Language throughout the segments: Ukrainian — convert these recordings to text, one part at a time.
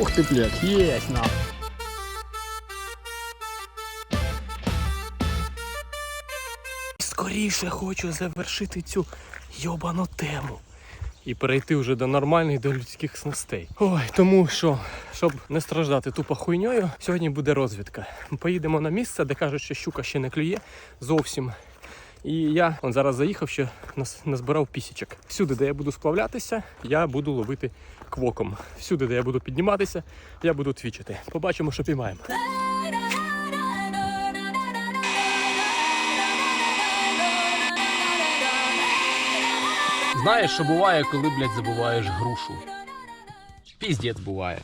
Ух ти, блядь, єсть на. Скоріше хочу завершити цю йобану тему. І перейти вже до нормальних, до людських снастей. Ой, тому що, щоб не страждати тупо хуйньою, сьогодні буде розвідка. Ми поїдемо на місце, де кажуть, що щука ще не клює зовсім. І я он зараз заїхав, ще назбирав пісічок. Всюди, де я буду сплавлятися, я буду ловити квоком. Всюди, де я буду підніматися, я буду твічити. Побачимо, що піймаємо. Знаєш, що буває, коли, блядь, забуваєш грушу? Піздець буває.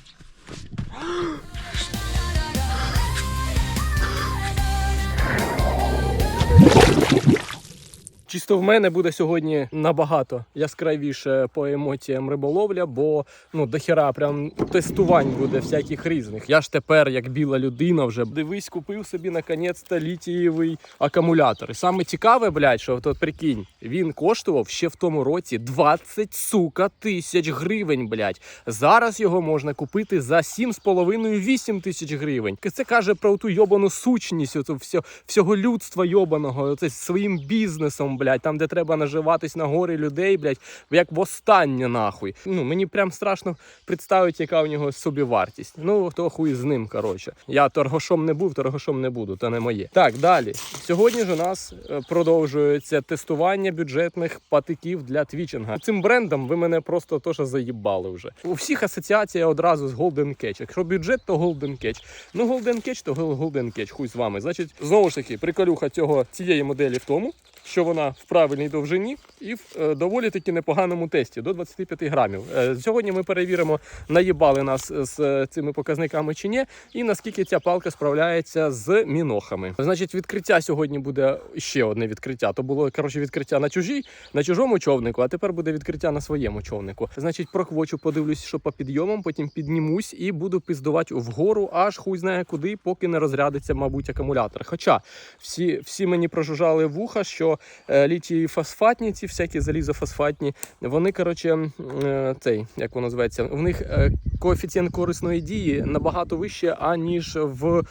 Чисто в мене буде сьогодні набагато яскравіше по емоціям риболовля, бо ну дохера прям тестувань буде всяких різних. Я ж тепер, як біла людина, вже дивись, купив собі наконець-то літієвий акумулятор. І саме цікаве, блядь, що от прикинь, він коштував ще в тому році 20 сука тисяч гривень, блядь. Зараз його можна купити за 7,5-8 тисяч гривень. Це каже про ту йобану сучність оцю всього людства йобаного, оце своїм бізнесом, блядь, там, де треба наживатись на горі людей, блядь, як востаннє нахуй. Ну, мені прям страшно представити, яка у нього собівартість. Ну, то хуй з ним, коротше. Я торгашом не був, торгашом не буду, то не моє. Так, далі. Сьогодні ж у нас е, продовжується тестування бюджетних патиків для твічинга. Цим брендом ви мене просто то, що заїбали вже. У всіх асоціація одразу з Golden Catch. Якщо бюджет, то Golden Catch. Ну, Golden Catch, то Golden Catch, хуй з вами. Значить, знову ж таки, приколюха цього цієї моделі в тому, що вона в правильній довжині і в е, доволі таки непоганому тесті до 25 грамів. Е, сьогодні ми перевіримо, наїбали нас з е, цими показниками чи ні, і наскільки ця палка справляється з мінохами. Значить, відкриття сьогодні буде ще одне відкриття. То було коротше відкриття на чужій, на чужому човнику, а тепер буде відкриття на своєму човнику. Значить, прохвочу, подивлюсь, що по підйомам, потім піднімусь і буду піздувати вгору, аж хуй знає куди, поки не розрядиться, мабуть, акумулятор. Хоча всі, всі мені прожужжали вуха, що е, літії фосфатні, ці всякі залізофосфатні, вони, коротше, е, цей, як воно називається, в них е, коефіцієнт корисної дії набагато вище, аніж в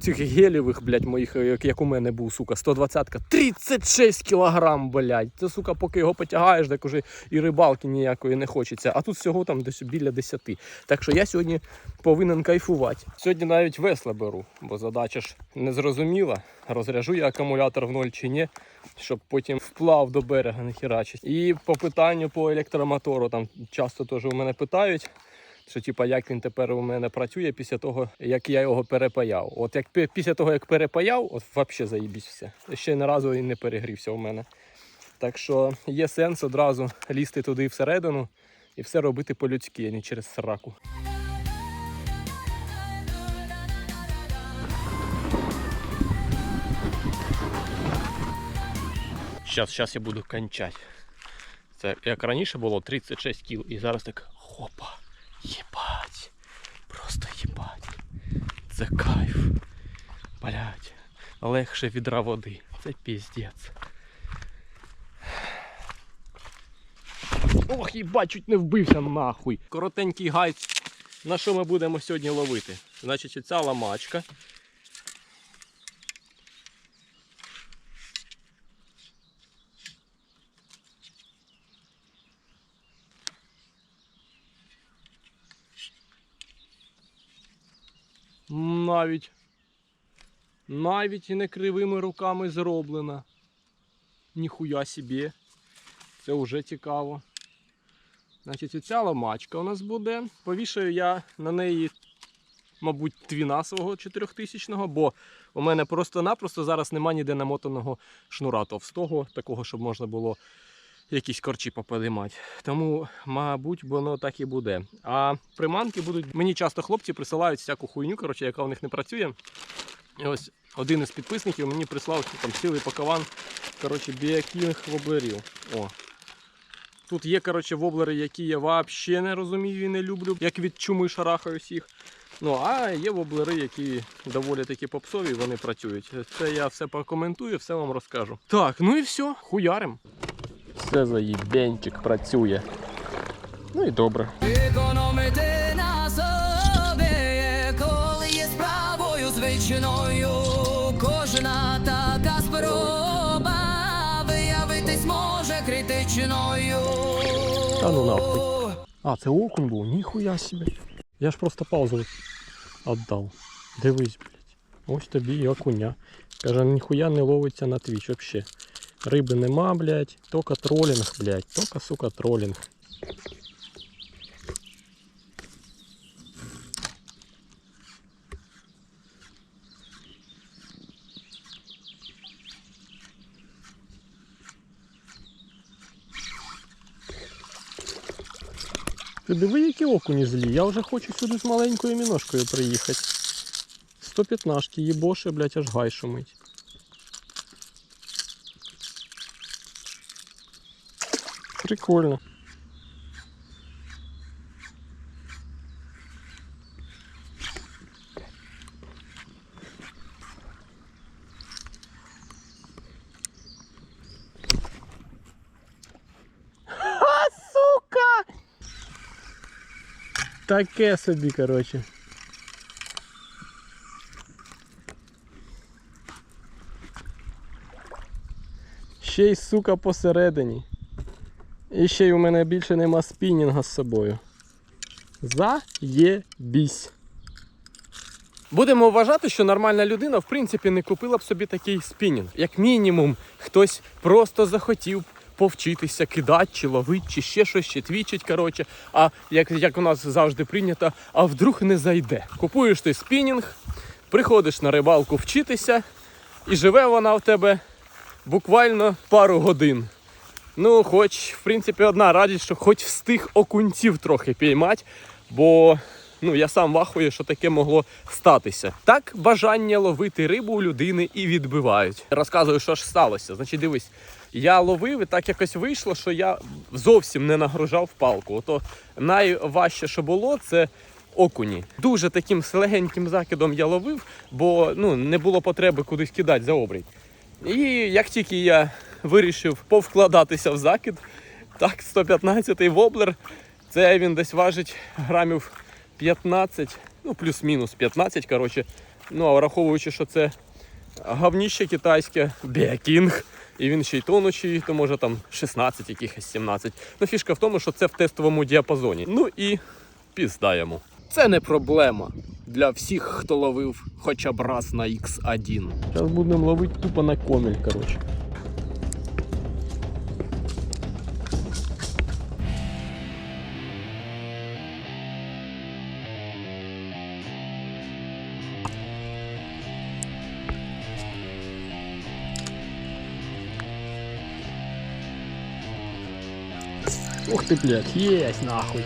цих гелєвих, блядь, моїх, як, у мене був, сука, 120-ка, 36 кілограм, блядь. Це, сука, поки його потягаєш, так уже і рибалки ніякої не хочеться. А тут всього там десь біля 10. Так що я сьогодні повинен кайфувати. Сьогодні навіть весла беру, бо задача ж не зрозуміла. Розряжу я акумулятор в ноль чи ні, щоб потім вплав до берега не херачить. І по питанню по електромотору там часто теж у мене питають. Що типа як він тепер у мене працює після того, як я його перепаяв. От як після того, як перепаяв, от взагалі заїбісь все. Ще ні разу і не перегрівся у мене. Так що є сенс одразу лізти туди всередину і все робити по-людськи, а не через сраку. Зараз, зараз я буду кончати. Це як раніше було 36 кіл, і зараз так хопа. Єбать. Просто їбать. Це кайф. Блять. Легше відра води. Це піздець. Ох, їбать, чуть не вбився нахуй. Коротенький гайд. На що ми будемо сьогодні ловити? Значить, оця ламачка. Навіть. Навіть і не кривими руками зроблена. Ніхуя собі. Це вже цікаво. Значить, оця ламачка у нас буде. Повішаю я на неї, мабуть, твіна свого 4000-го, бо у мене просто-напросто зараз нема ніде намотаного шнура товстого, такого, щоб можна було якісь корчі поподимати. Тому, мабуть, воно так і буде. А приманки будуть. Мені часто хлопці присилають всяку хуйню, коротше, яка у них не працює. І ось один із підписників мені прислав там цілий пакован коротше, біяких воблерів. О. Тут є коротше, воблери, які я взагалі не розумію і не люблю, як від чуми шарахаюсь їх. Ну, а є воблери, які доволі таки попсові, вони працюють. Це я все прокоментую, все вам розкажу. Так, ну і все, хуярим все заїбенчик працює. Ну і добре. Економити на собі, коли є справою звичною. Кожна така спроба виявитись може критичною. Та ну нахуй. А, це окунь був, ніхуя собі. Я ж просто паузу віддав. Дивись, блядь. Ось тобі і окуня. Каже, ніхуя не ловиться на твіч взагалі. Риби нема, блядь, тільки тролінг, блядь, тільки, сука, тролінг. Ти диви, які окуні злі. Я вже хочу сюди з маленькою міношкою приїхати. 115 їбоше, блядь, аж гай шумить. Прикольно. Ха, сука! Таке собі, коротше. Ще й сука посередині. І ще й у мене більше нема спінінга з собою. Заєбісь. Будемо вважати, що нормальна людина в принципі не купила б собі такий спінінг. Як мінімум, хтось просто захотів повчитися кидати, чи ловити, чи ще щось, чи твічить, коротше. А як, як у нас завжди прийнято, а вдруг не зайде. Купуєш ти спінінг, приходиш на рибалку вчитися, і живе вона в тебе буквально пару годин. Ну, хоч, в принципі, одна радість, що хоч встиг окунців трохи піймати, бо ну, я сам вахую, що таке могло статися. Так бажання ловити рибу у людини і відбивають. Розказую, що ж сталося. Значить, дивись, я ловив і так якось вийшло, що я зовсім не нагружав палку. Ото найважче, що було, це окуні. Дуже таким легеньким закидом я ловив, бо ну, не було потреби кудись кидати за обрій. І як тільки я вирішив повкладатися в закид, так, 115-й воблер, це він десь важить грамів 15, ну плюс-мінус 15, коротше. Ну, а враховуючи, що це говніще китайське, Беакінг, і він ще й тонучий, то може там 16 якихось 17. Ну, фішка в тому, що це в тестовому діапазоні. Ну і пізда йому. Це не проблема для всіх, хто ловив хоча б раз на X1. Зараз будемо ловити тупо на комель, коротше. Ух ти, блядь, єсть нахуй.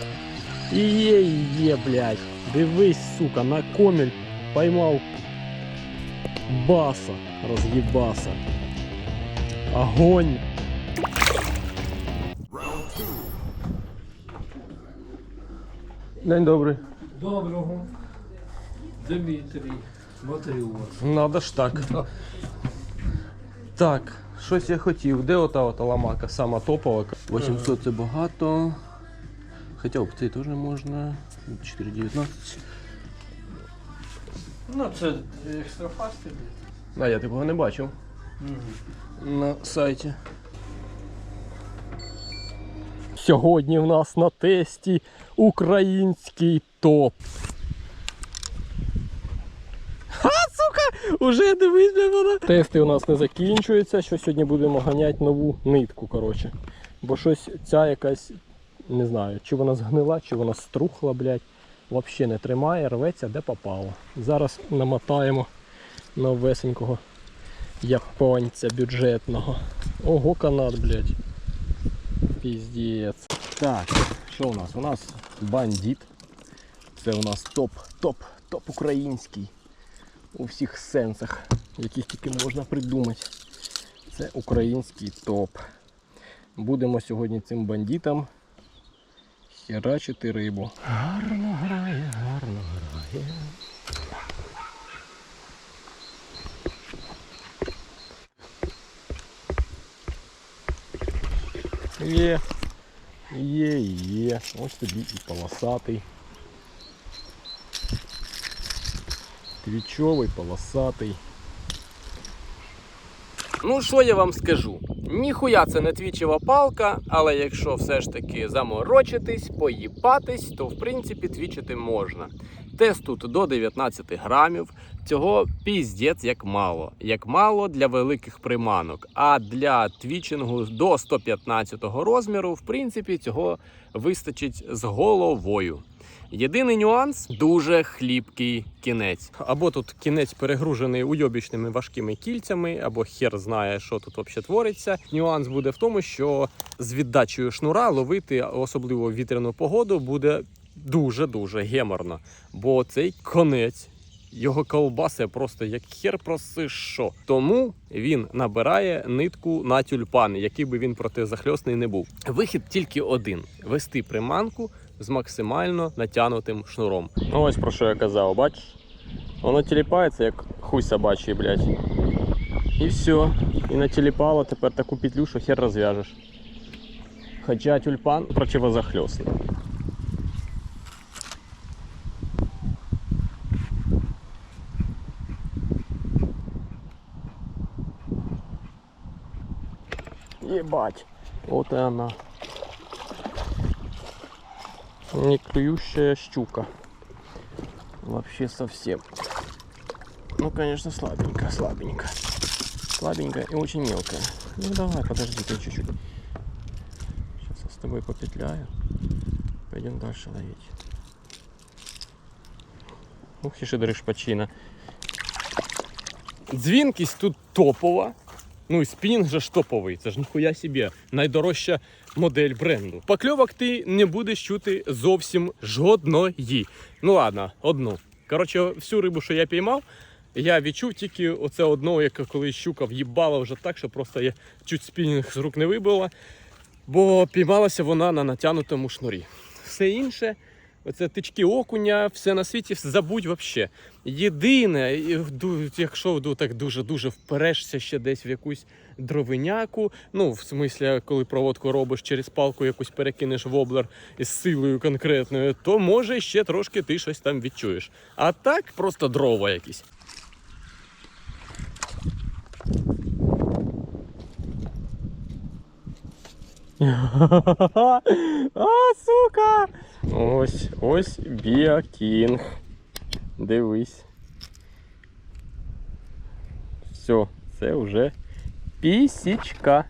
І є, і є, блядь. Дивись, сука, на комель поймав баса, роз'їбаса. Огонь. День добрий. Доброго. Дмитрій. Смотри у вас. Надо ж так. Так, щось я хотів. Де ота ота ламака, сама топова? 800 це багато. Хоча б цей теж можна. 4,19. Ну, це екстрафасти. А я такого не бачив на сайті. Сьогодні в нас на тесті український топ. Ха, сука! Уже дивись, вона. Тести у нас не закінчуються, що сьогодні будемо ганяти нову нитку, коротше. Бо щось ця якась, не знаю, чи вона згнила, чи вона струхла, блядь. Взагалі не тримає, рветься, де попало. Зараз намотаємо новесенького японця бюджетного. Ого, канат, блядь. Піздець. Так, що у нас? У нас бандит. Це у нас топ, топ, топ український. У всіх сенсах, яких тільки можна придумати. Це український топ. Будемо сьогодні цим бандитам херачити рибу. Гарно грає, гарно грає. Є, є, є. Ось тобі і полосатий. Твічовий, полосатий. Ну, що я вам скажу? Ніхуя це не твічева палка, але якщо все ж таки заморочитись, поїбатись, то в принципі твічити можна. Тест тут до 19 грамів. Цього піздець як мало. Як мало для великих приманок. А для твічингу до 115 розміру, в принципі, цього вистачить з головою. Єдиний нюанс дуже хліпкий кінець. Або тут кінець перегружений уйобічними важкими кільцями, або хер знає, що тут взагалі твориться. Нюанс буде в тому, що з віддачею шнура ловити, особливо вітряну погоду, буде дуже дуже геморно. Бо цей конець. Його колбаси просто як хер проси що. Тому він набирає нитку на тюльпан, який би він протизахльосний не був. Вихід тільки один: вести приманку з максимально натягнутим шнуром. Ну ось про що я казав, бачиш? Воно тіліпається, як хуй собачий, блядь. І все. І натіліпало тепер таку петлю, що хер розв'яжеш. Хоча тюльпан противозахльосний. Ебать. Вот и она. Не клюющая щука. Вообще совсем. Ну, конечно, слабенько, слабенько. Слабенькая и очень мелкая. Ну давай, подожди ты чуть-чуть. Сейчас я с тобой попетляю. Пойдем дальше ловить. Ух, і шидриш почина. Дзвінкість тут топова. Ну і спінінг же ж топовий, це ж ніхуя собі. Найдорожча модель бренду. Покльовок ти не будеш чути зовсім жодної. Ну ладно, одну. Коротше, всю рибу, що я піймав, я відчув тільки оце одного, яка коли щука в'їбала вже так, що просто я чуть спінінг з рук не вибила. Бо піймалася вона на натягнутому шнурі. Все інше, оце тички окуня, все на світі забудь вообще. Єдине, якщо так дуже-дуже вперешся ще десь в якусь дровиняку, ну, в смислі, коли проводку робиш через палку, якусь перекинеш в облер із силою конкретною, то може ще трошки ти щось там відчуєш. А так просто дрова якісь. а, сука! Ось, ось біокінг. Дивись. Все, це вже пісічка.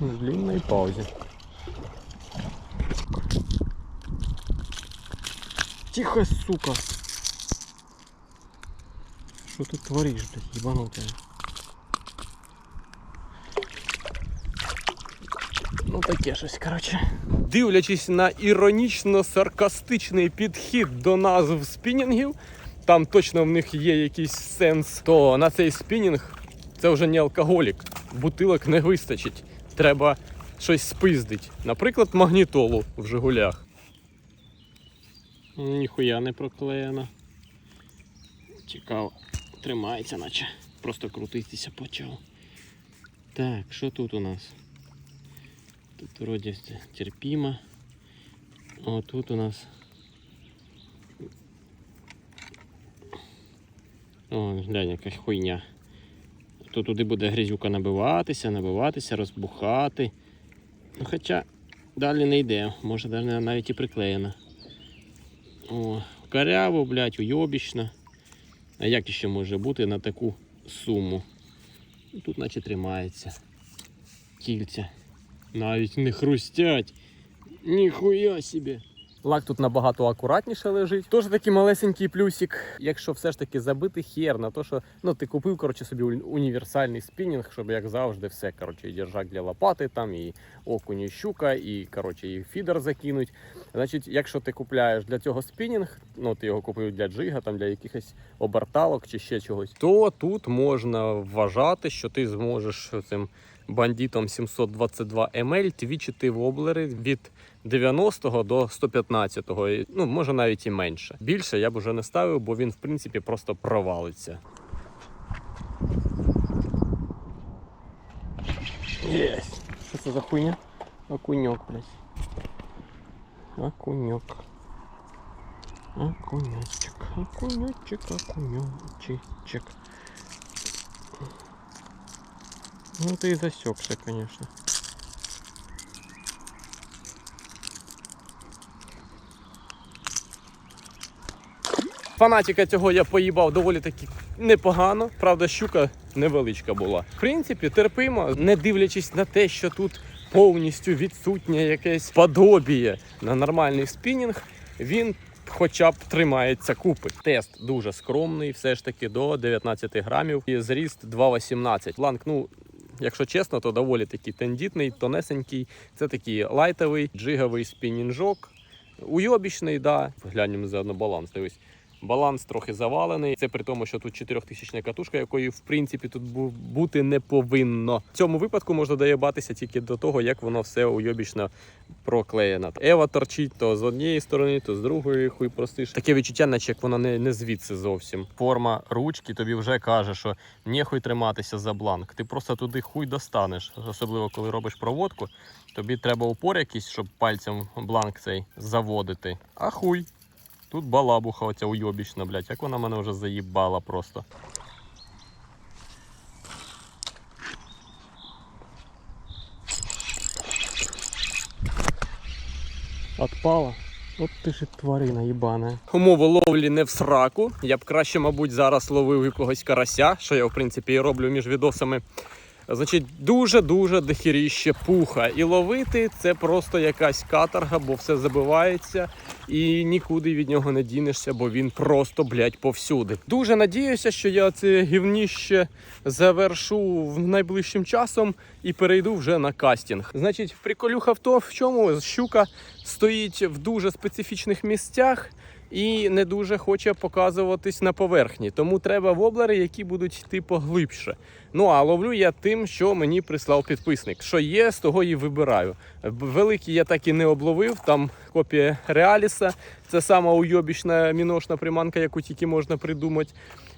В длинной паузе. Тихо, сука. Що ти твориш, блядь, ебанутая? Таке щось, коротше. Дивлячись на іронічно-саркастичний підхід до назв спінінгів, там точно в них є якийсь сенс, то на цей спінінг це вже не алкоголік. Бутилок не вистачить. Треба щось спиздить. Наприклад, магнітолу в Жигулях. Ніхуя не проклеєно. Цікаво. Тримається, наче. Просто крутитися почав. Так, що тут у нас? Тут вроде все терпимо. А тут у нас. О, глянь, якась хуйня. То туди буде грязюка набиватися, набиватися, розбухати. Ну, хоча далі не йде, може навіть навіть і приклеєна. О, каряво, блядь, уйобічно. А як ще може бути на таку суму? Ну, Тут наче тримається. Кільця. Навіть не хрустять. Ніхуя собі. Лак тут набагато акуратніше лежить. Тож такий малесенький плюсик. Якщо все ж таки забити хер на те, що ну ти купив коротше, собі універсальний спінінг, щоб як завжди все. Коротше, і держак для лопати, там, і окунь, і щука, і коротше, і фідер закинуть. Значить, якщо ти купляєш для цього спінінг, ну ти його купив для джига, там для якихось оберталок чи ще чогось, то тут можна вважати, що ти зможеш цим бандитом 722 ML твічити воблери від 90 до 115, і, ну може навіть і менше. Більше я б уже не ставив, бо він в принципі просто провалиться. Єсть! Що це за хуйня? Окуньок, блядь. Окуньок. Окунячик, окунячик, окунячик. Ну ты и засекся, конечно. Фанатіка цього я поїбав доволі таки непогано. Правда, щука невеличка була. В принципі, терпимо, не дивлячись на те, що тут повністю відсутнє якесь подобіє на нормальний спінінг, він хоча б тримається купи. Тест дуже скромний, все ж таки до 19 грамів і зріст 2,18. Ланг, ну. Якщо чесно, то доволі такий тендітний, тонесенький. Це такий лайтовий, джиговий спінінжок. Уйобічний, да. Глянемо заодно баланс. Дивись. Баланс трохи завалений. Це при тому, що тут 4000 катушка, якої в принципі тут бути не повинно. В цьому випадку можна доєбатися тільки до того, як воно все уйобічно проклеєно. Ева торчить то з однієї сторони, то з другої. Хуй простиш. Таке відчуття, наче як воно не, не звідси зовсім. Форма ручки тобі вже каже, що нехуй триматися за бланк. Ти просто туди хуй достанеш. Особливо коли робиш проводку. Тобі треба упор якийсь, щоб пальцем бланк цей заводити. А хуй. Тут балабуха оця уйобічна, блядь, як вона мене вже заїбала просто. Отпала. От ти ж тварина їбана. Умови ловлі не в сраку. Я б краще, мабуть, зараз ловив якогось карася, що я в принципі і роблю між відосами. Значить, дуже-дуже дохіріще пуха. І ловити це просто якась каторга, бо все забивається і нікуди від нього не дінешся, бо він просто, блядь, повсюди. Дуже надіюся, що я це гівніще завершу в найближчим часом і перейду вже на кастинг. Значить, приколюха в то, в чому щука стоїть в дуже специфічних місцях. І не дуже хоче показуватись на поверхні, тому треба воблери, які будуть йти поглибше. Ну а ловлю я тим, що мені прислав підписник. Що є, з того і вибираю. Великий я так і не обловив. Там копія Реаліса. Це сама уйобічна міношна приманка, яку тільки можна придумати.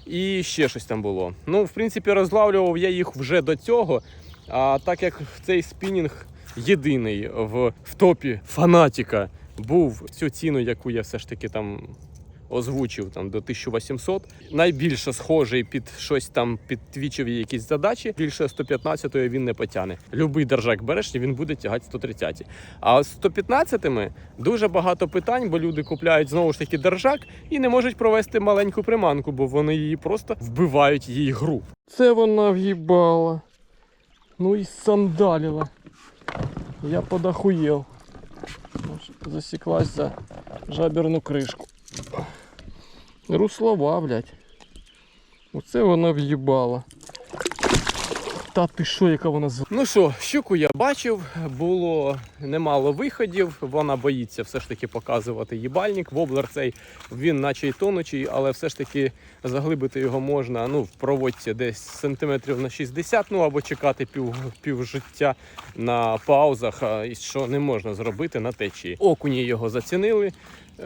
І ще щось там було. Ну, в принципі, розлавлював я їх вже до цього. А так як цей спінінг єдиний в, в топі фанатіка був цю ціну, яку я все ж таки там озвучив там до 1800. Найбільше схожий під щось там під твічові якісь задачі. Більше 115-ї він не потягне. Любий держак береш, він буде тягати 130. А з 115-ми дуже багато питань, бо люди купляють знову ж таки держак і не можуть провести маленьку приманку, бо вони її просто вбивають її гру. Це вона в'їбала. Ну і сандаліла. Я подохуєв. Засіклась за жаберну кришку. Руслова, блядь. Оце вона в'їбала. Та ти що, яка вона з. Ну що, щуку я бачив, було немало виходів. Вона боїться все ж таки показувати їбальник. Воблер цей він наче й тонучий, але все ж таки заглибити його можна ну, в проводці десь сантиметрів на 60, ну або чекати пів, пів життя на паузах, що не можна зробити на течії. Окуні його зацінили.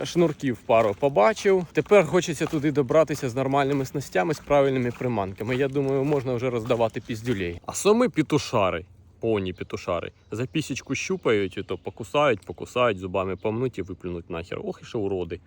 Шнурків пару побачив. Тепер хочеться туди добратися з нормальними снастями, з правильними приманками. Я думаю, можна вже роздавати піздюлей. А саме пітушари. Повні пітушари. За пісічку щупають, то покусають, покусають, зубами помнуть і виплюнуть нахер. Ох і що уроди.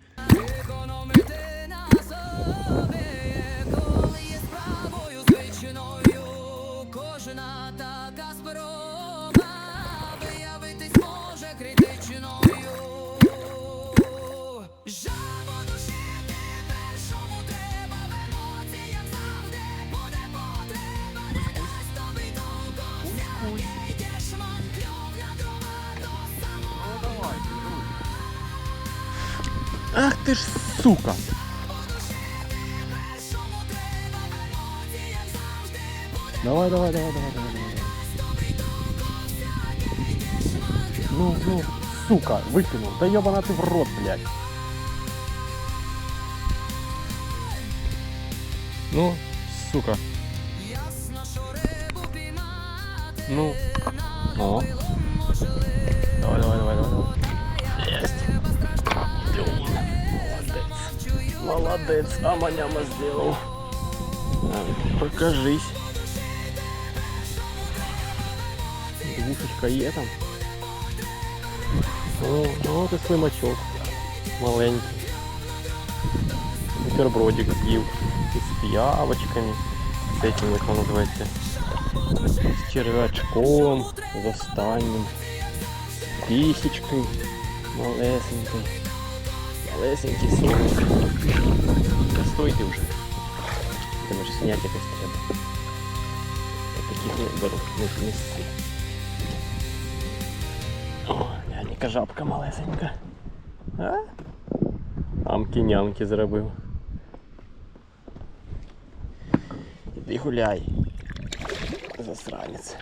Ах ти ж сука! Давай, давай, давай, давай, давай, давай. Ну, ну, сука, выкинул. Да ебана ты в рот, блядь. Ну, сука. Ну. О. Молодец. Молодец. А маняма сделал. Покажись. Двушечка є там. О, ну от і слимачок. Маленький. бутербродик з'їв із п'явочками, з этим, як воно називається, з червячком, з останнім, з пісічкою малесенький сок. Та стойте вже. Ти можеш зняти якось треба. Таких не беру, не, не. О, глянь, жабка малесенька. А? Амки-нямки зробив. Іди гуляй. Засранець.